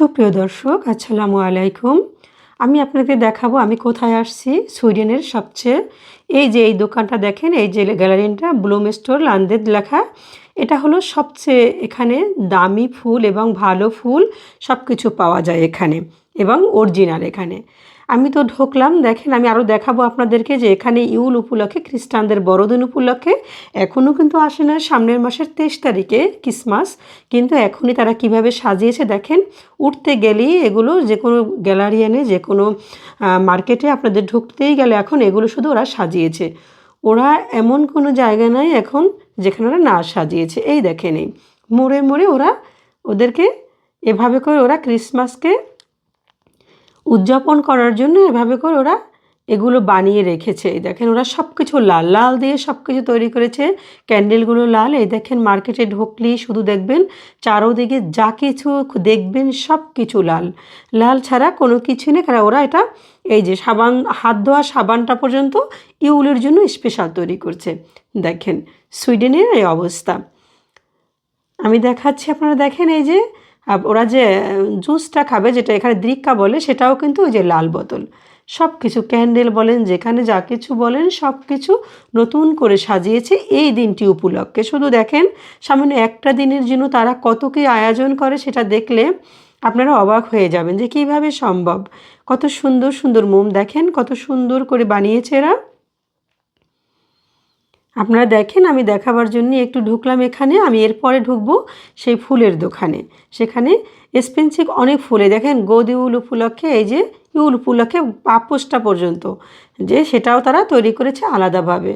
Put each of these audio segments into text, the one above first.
সুপ্রিয় দর্শক, আসসালামু আলাইকুম। আমি আপনাদের দেখাবো আমি কোথায় আসছি, সুইডেনের সবচেয়ে, এই যে এই দোকানটা দেখেন, এই যে গ্যালারিটা, ব্লুম স্টোর, লান্দেদ লেখা। এটা হলো সবচেয়ে এখানে দামি ফুল এবং ভালো ফুল সব কিছু পাওয়া যায় এখানে এবং অরিজিনাল এখানে। আমি তো ঢুকলাম, দেখেন আমি আরও দেখাবো আপনাদেরকে যে এখানে ইউল উপলক্ষে, খ্রিস্টানদের বড়দিন উপলক্ষে এখনও কিন্তু আসে না। সামনের মাসের তেইশ তারিখে ক্রিসমাস, কিন্তু এখনই তারা কীভাবে সাজিয়েছে দেখেন, উঠতে গেলেই এগুলো যে কোনো গ্যালারিয়ানে, যে কোনো মার্কেটে আপনাদের ঢুকতেই গেলে এখন এগুলো শুধু ওরা সাজিয়েছে। ওরা এমন কোনো জায়গা নাই এখন যেখানে ওরা না সাজিয়েছে। এই দেখেন এই, মোড়ে মোড়ে ওরা ওদেরকে এভাবে করে ওরা ক্রিসমাসকে উদযাপন করার জন্য এভাবে করে ওরা এগুলো বানিয়ে রেখেছে। এই দেখেন ওরা সব কিছু লাল লাল দিয়ে সব কিছু তৈরি করেছে। ক্যান্ডেলগুলো লাল। এই দেখেন মার্কেটে ঢুকলেই শুধু দেখবেন চারোদিকে যা কিছু দেখবেন সব কিছু লাল। লাল ছাড়া কোনো কিছু নেই। কারণ ওরা এটা এই যে সাবান, হাত ধোয়া সাবানটা পর্যন্ত ইউলের জন্য স্পেশাল তৈরি করছে। দেখেন সুইডেনের এই অবস্থা। আমি দেখাচ্ছি, আপনারা দেখেন এই যে ওরা যে জুসটা খাবে, যেটা এখানে দ্রিক্কা বলে, সেটাও কিন্তু ওই যে লাল বোতল। সব কিছু ক্যান্ডেল বলেন, যেখানে যা কিছু বলেন সব কিছু নতুন করে সাজিয়েছে এই দিনটি উপলক্ষে। শুধু দেখেন সামান্য একটা দিনের জন্য তারা কত কী আয়োজন করে, সেটা দেখলে আপনারা অবাক হয়ে যাবেন যে কীভাবে সম্ভব। কত সুন্দর সুন্দর মোম, দেখেন কত সুন্দর করে বানিয়েছে এরা। আপনারা দেখেন, আমি দেখাবার জন্য একটু ঢুকলাম এখানে, আমি এরপরে ঢুকবো সেই ফুলের দোকানে। সেখানে এক্সপেন্সিভ অনেক ফুলে দেখেন গোদি উল উপলক্ষে, এই যে ইউল উপলক্ষে পাপোসটা পর্যন্ত, যে সেটাও তারা তৈরি করেছে আলাদাভাবে।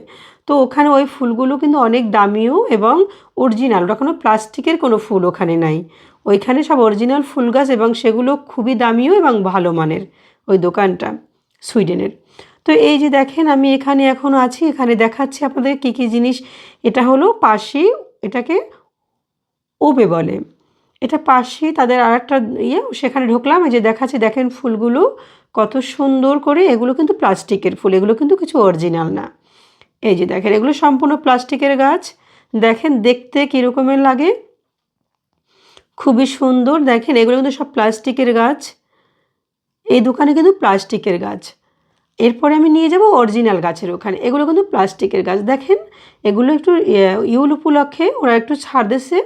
তো ওখানে ওই ফুলগুলো কিন্তু অনেক দামিও এবং অরিজিনাল ওটা কোনো প্লাস্টিকের কোনো ফুল ওখানে নাই। ওইখানে সব অরিজিনাল ফুল গাছ এবং সেগুলো খুবই দামিও এবং ভালো মানের, ওই দোকানটা, সুইডেনের। তো এই যে দেখেন, আমি এখানে এখন আছি, এখানে দেখাচ্ছি আপনাদের কী কী জিনিস। এটা হলো পাশি এটাকে ওবে বলে। এটা পাশে তাদের আর একটা ইয়ে সেখানে ঢুকলাম, এই যে দেখাচ্ছি, দেখেন ফুলগুলো কত সুন্দর করে, এগুলো কিন্তু প্লাস্টিকের ফুল, এগুলো কিন্তু কিছু অরিজিনাল না। এই যে দেখেন, এগুলো সম্পূর্ণ প্লাস্টিকের গাছ। দেখেন, দেখতে কীরকমের লাগে। খুবই সুন্দর, দেখেন, এগুলো কিন্তু সব প্লাস্টিকের গাছ। এই দোকানে কিন্তু প্লাস্টিকের গাছ। এরপরে আমি নিয়ে যাব অরিজিনাল গাছের ওখানে। এগুলো কিন্তু প্লাস্টিকের গাছ। দেখেন, এগুলো একটু ইউল উপলক্ষে ওরা একটু ছাড় দেশে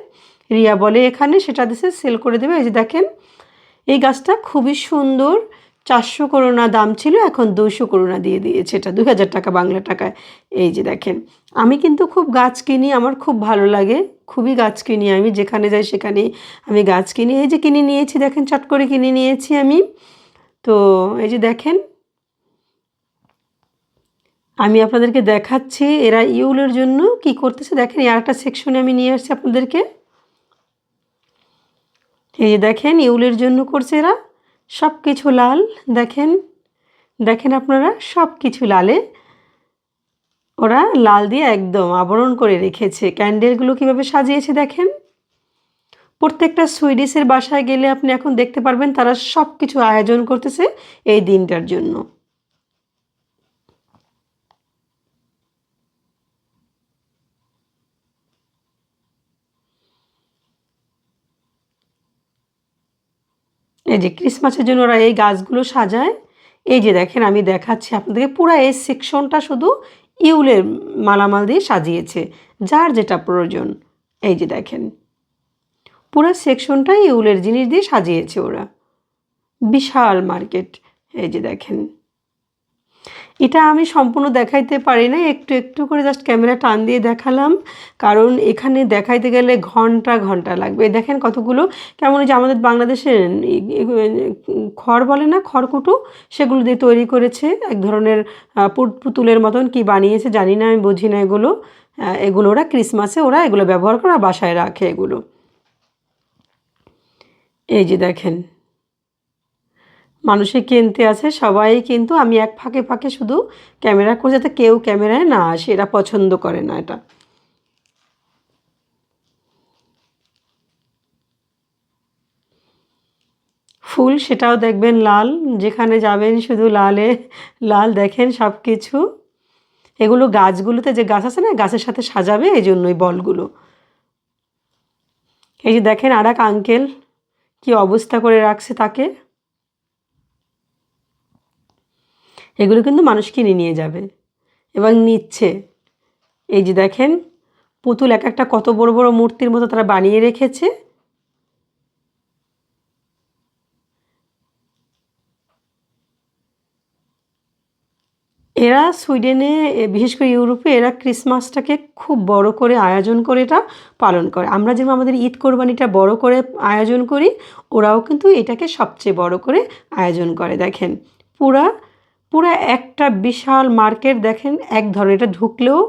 রিয়া বলে এখানে, সেটা দেশে সেল করে দেবে। এই যে দেখেন, এই গাছটা খুবই সুন্দর। চারশো করোনা দাম ছিল, এখন দুশো করোনা দিয়ে দিয়েছে। এটা দু হাজার টাকা বাংলা টাকায়। এই যে দেখেন, আমি কিন্তু খুব গাছ কিনি, আমার খুব ভালো লাগে। খুবই গাছ কিনি আমি, যেখানে যাই সেখানে আমি গাছ কিনি। এই যে কিনে নিয়েছি, দেখেন, চট করে কিনে নিয়েছি আমি। তো, এই যে দেখেন আমি আপনাদেরকে দেখাচ্ছি এরা ইউলের জন্য কি করতেছে। দেখেন আর একটা সেকশনে আমি নিয়ে আসছি আপনাদেরকে। এই যে দেখেন, ইউলের জন্য করছে এরা। সব কিছু লাল, দেখেন। দেখেন আপনারা সব কিছু লালে। ওরা লাল দিয়ে একদম আবরণ করে রেখেছে। ক্যান্ডেলগুলো কীভাবে সাজিয়েছে দেখেন। প্রত্যেকটা সুইডিশের বাসায় গেলে আপনি এখন দেখতে পারবেন তারা সব কিছু আয়োজন করতেছে এই দিনটার জন্য। এই যে ক্রিসমাসের জন্য ওরা এই গাছগুলো সাজায়। এই যে দেখেন, আমি দেখাচ্ছি আপনাদেরকে, পুরো এই সেকশনটা শুধু ইউলের মালামাল দিয়ে সাজিয়েছে, যার যেটা প্রয়োজন। এই যে দেখেন, পুরো সেকশনটা ইউলের জিনিস দিয়ে সাজিয়েছে ওরা। বিশাল মার্কেট, এই যে দেখেন। এটা আমি সম্পূর্ণ দেখাইতে পারি না একটু একটু করে জাস্ট ক্যামেরা টান দিয়ে দেখালাম। কারণ এখানে দেখাইতে গেলে ঘণ্টা ঘণ্টা লাগবে। দেখেন কতগুলো, কেমন যে আমাদের বাংলাদেশে খড় বলে না, খড়কুটো? সেগুলো দিয়ে তৈরি করেছে। এক ধরনের পুতুলের মতন কি বানিয়েছে জানি না, আমি বুঝি না এগুলো। এগুলো ওরা ক্রিসমাসে ওরা এগুলো ব্যবহার করে বাসায় রাখে এগুলো। এই যে দেখেন। মানুষে কিনতে আছে, সবাই কিন্তু আমি এক ফাঁকে ফাঁকে শুধু ক্যামেরা করে যাতে কেউ ক্যামেরায় না আসে, এরা পছন্দ করে না এটা। ফুল সেটাও দেখবেন লাল, যেখানে যাবেন শুধু লালে, লাল দেখেন সব কিছু এগুলো গাছগুলোতে যে গাছ আছে না, গাছের সাথে সাজাবে এই জন্যই বলগুলো। এই যে দেখেন আর এক আঙ্কেল কী অবস্থা করে রাখছে তাকে। এগুলো কিন্তু মানুষ কিনে নিয়ে যাবে। এবং নিচ্ছে। এই যে দেখেন, পুতুল এক একটা কত বড় বড় মূর্তির মতো তারা বানিয়ে রেখেছে। এরা সুইডেনে বিশেষ করে ইউরোপে, এরা ক্রিসমাসটাকে খুব বড় করে আয়োজন করে এটা পালন করে। আমরা যেমন আমাদের ঈদ কোরবানিটা বড় করে আয়োজন করি, ওরাও কিন্তু এটাকে সবচেয়ে বড় করে আয়োজন করে। দেখেন, পুরা পুরা একটা বিশাল মার্কেট দেখেন, এক ধরনের, এটা ঢুকলেও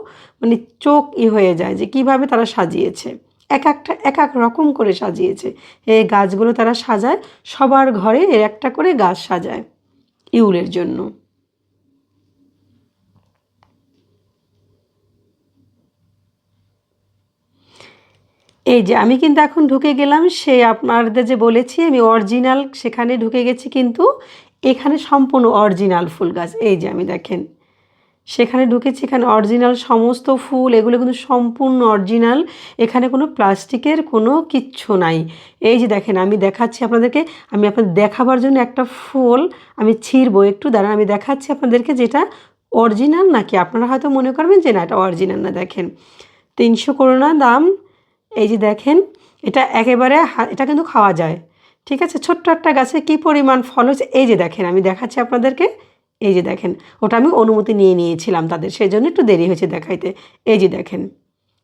মানে চোখ ই হয়ে যায় যে কীভাবে তারা সাজিয়েছে। এক একটা, এক এক রকম করে সাজিয়েছে। এই গাছগুলো তারা সাজায়, সবার ঘরে এর একটা করে গাছ সাজায় ইউলের জন্য। এই যে আমি কিন্তু এখন ঢুকে গেলাম, সে আপনাদের যে বলেছি, আমি অরিজিনাল সেখানে ঢুকে গেছি কিন্তু এখানে সম্পূর্ণ অরিজিনাল ফুল গাছ। এই যে আমি দেখেন, সেখানে ঢুকেছি, এখানে অরিজিনাল সমস্ত ফুল, এগুলো কিন্তু সম্পূর্ণ অরিজিনাল এখানে কোনো প্লাস্টিকের কোনো কিচ্ছু নাই। এই যে দেখেন, আমি দেখাচ্ছি আপনাদেরকে, আমি আপনাদের দেখাবার জন্য একটা ফুল আমি ছিঁড়বো একটু, দাঁড়ান, আমি দেখাচ্ছি আপনাদেরকে যেটা অরিজিনাল নাকি, আপনারা হয়তো মনে করবেন যে না, এটা অরিজিনাল না, দেখেন। তিনশো করোনা দাম, এই যে দেখেন, এটা একেবারে এটা কিন্তু খাওয়া যায়। ঠিক আছে, ছোট্ট একটা গাছে কী পরিমাণ ফল হচ্ছে এই যে দেখেন, আমি দেখাচ্ছি আপনাদেরকে। এই যে দেখেন, ওটা আমি অনুমতি নিয়ে নিয়েছিলাম তাদের সেই জন্য একটু দেরি হয়েছে দেখাইতে। এই যে দেখেন,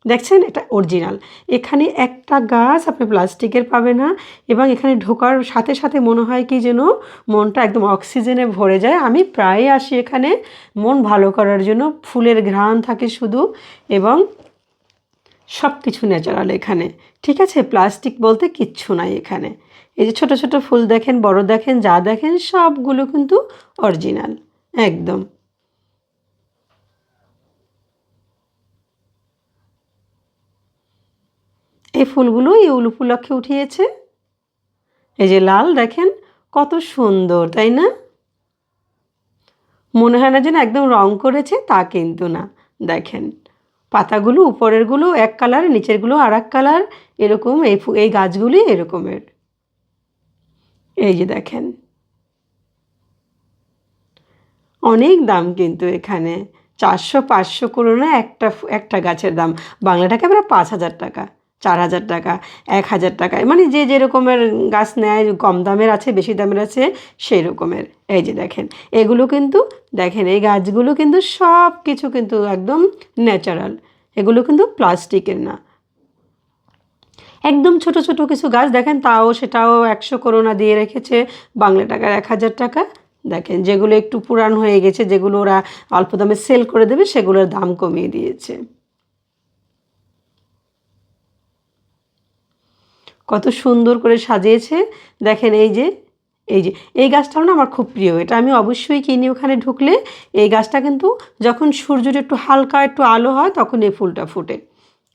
দেখছেন? এটা অরিজিনাল। এখানে একটা গাছ আপনি প্লাস্টিকের পাবে না, এবং এখানে ঢোকার সাথে সাথে মনে হয় কি যেন, মনটা একদম অক্সিজেনে ভরে যায়। আমি প্রায় আসি এখানে, মন ভালো করার জন্য। ফুলের ঘ্রাণ থাকে শুধু, এবং সব কিছু ন্যাচারাল এখানে। ঠিক আছে? প্লাস্টিক বলতে কিচ্ছু নাই এখানে। এই যে ছোট ছোট ফুল দেখেন, বড় দেখেন, যা দেখেন, সবগুলো কিন্তু অরিজিনাল, একদম। এই ফুলগুলো ইউল উপলক্ষে উঠিয়েছে। এই যে লাল দেখেন, কত সুন্দর, তাই না? মনে হয় না যেন একদম রং করেছে, তা কিন্তু না, দেখেন। পাতাগুলো, উপরেরগুলো এক কালার, নিচেরগুলো আর এক কালার, এরকম এই এই গাছগুলি এরকমের। এই যে দেখেন। অনেক দাম কিন্তু এখানে। চারশো, পাঁচশো করো না একটা একটা গাছের দাম। বাংলা টাকা প্রায় পাঁচ হাজার টাকা, চার হাজার টাকা, এক হাজার টাকা। মানে যে যেরকমের গাছ নেয়, কম দামের আছে, বেশি দামের আছে সেই রকমের এই যে দেখেন, এগুলো কিন্তু দেখেন, এই গাছগুলো কিন্তু সব কিছু কিন্তু একদম ন্যাচারাল এগুলো কিন্তু প্লাস্টিকের না। একদম ছোট ছোট কিছু গাছ দেখেন, তাও সেটাও একশো করোনা দিয়ে রেখেছে। বাংলা টাকার এক হাজার টাকা। দেখেন, যেগুলো একটু পুরান হয়ে গেছে, যেগুলো ওরা অল্প দামে সেল করে দেবে, সেগুলোর দাম কমিয়ে দিয়েছে। কত সুন্দর করে সাজিয়েছে। দেখেন, এই যে এই যে, এই গাছটাও না আমার খুব প্রিয়। এটা আমি অবশ্যই কিনি ওখানে ঢুকলে। এই গাছটা কিন্তু যখন সূর্যটা একটু হালকা একটু আলো হয়, তখন এই ফুলটা ফুটে।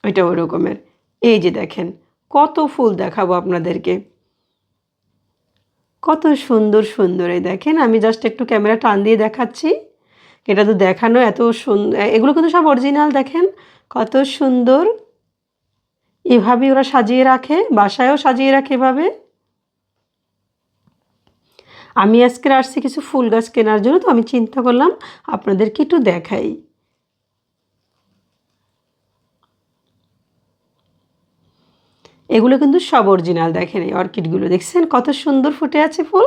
ওইটা ওই রকমের এই যে দেখেন কত ফুল দেখাবো আপনাদেরকে। কত সুন্দর সুন্দর এই দেখেন, আমি জাস্ট একটু ক্যামেরা টান দিয়ে দেখাচ্ছি। এটা তো দেখানো এত সুন্দর এগুলো কিন্তু সব অরিজিনাল দেখেন, কত সুন্দর। এভাবে ওরা সাজিয়ে রাখে, বাসায়ও সাজিয়ে রাখে এভাবে। আমি আজকে আসছি কিছু ফুল গাছ কেনার জন্য, তো আমি চিন্তা করলাম আপনাদেরকে একটু দেখাই। এগুলো কিন্তু সব অরিজিনাল দেখেন এই অর্কিডগুলো দেখছেন কত সুন্দর ফুটে আছে ফুল?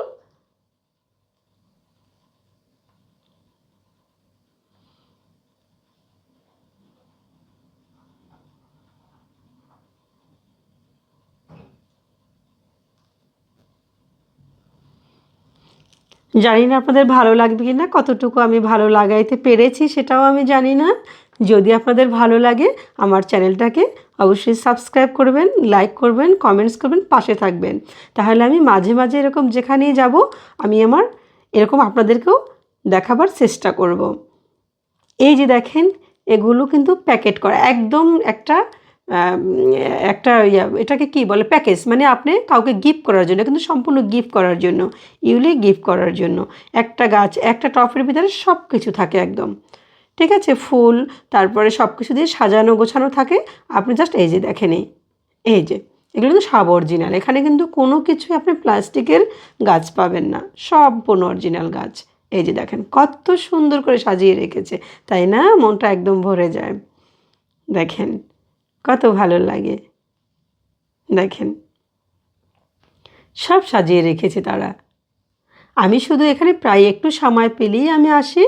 জানি না আপনাদের ভালো লাগবে কি না কতটুকু আমি ভালো লাগাইতে পেরেছি সেটাও আমি জানি না। যদি আপনাদের ভালো লাগে আমার চ্যানেলটাকে অবশ্যই সাবস্ক্রাইব করবেন, লাইক করবেন, কমেন্টস করবেন, পাশে থাকবেন। তাহলে আমি মাঝে মাঝে এরকম যেখানেই যাব, আমি আমার এরকম আপনাদেরকেও দেখাবার চেষ্টা করব। এই যে দেখেন, এগুলো কিন্তু প্যাকেট করা, একদম একটা একটা এটাকে কি বলে, প্যাকেজ মানে আপনি কাউকে গিফট করার জন্য, কিন্তু সম্পূর্ণ গিফট করার জন্য, ইউলি গিফট করার জন্য। একটা গাছ, একটা টপের ভিতরে সব কিছু থাকে একদম। ঠিক আছে? ফুল, তারপরে সব কিছু দিয়ে সাজানো গোছানো থাকে। আপনি জাস্ট এই যে দেখেন এই যে, এগুলো কিন্তু সব অরিজিনাল এখানে কিন্তু কোনো কিছু আপনি প্লাস্টিকের গাছ পাবেন না। সম্পূর্ণ অরিজিনাল গাছ। এই যে দেখেন, কত সুন্দর করে সাজিয়ে রেখেছে। তাই না? মনটা একদম ভরে যায়। দেখেন, কত ভালো লাগে। দেখেন, সব সাজিয়ে রেখেছে তারা। আমি শুধু এখানে প্রায় একটু সময় পেলেই আমি আসি,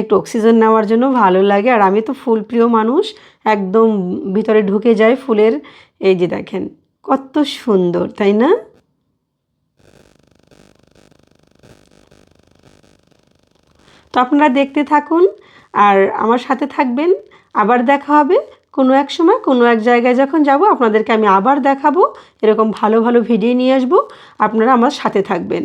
একটু অক্সিজেন নেওয়ার জন্য ভালো লাগে। আর আমি তো ফুল প্রিয় মানুষ, একদম ভিতরে ঢুকে যায় ফুলের। এই যে দেখেন, কত সুন্দর, তাই না? তো আপনারা দেখতে থাকুন আর আমার সাথে থাকবেন। আবার দেখা হবে কোনো এক সময়, কোনো এক জায়গায় যখন যাব, আপনাদেরকে আমি আবার দেখাবো। এরকম ভালো ভালো ভিডিও নিয়ে আসব। আপনারা আমার সাথে থাকবেন।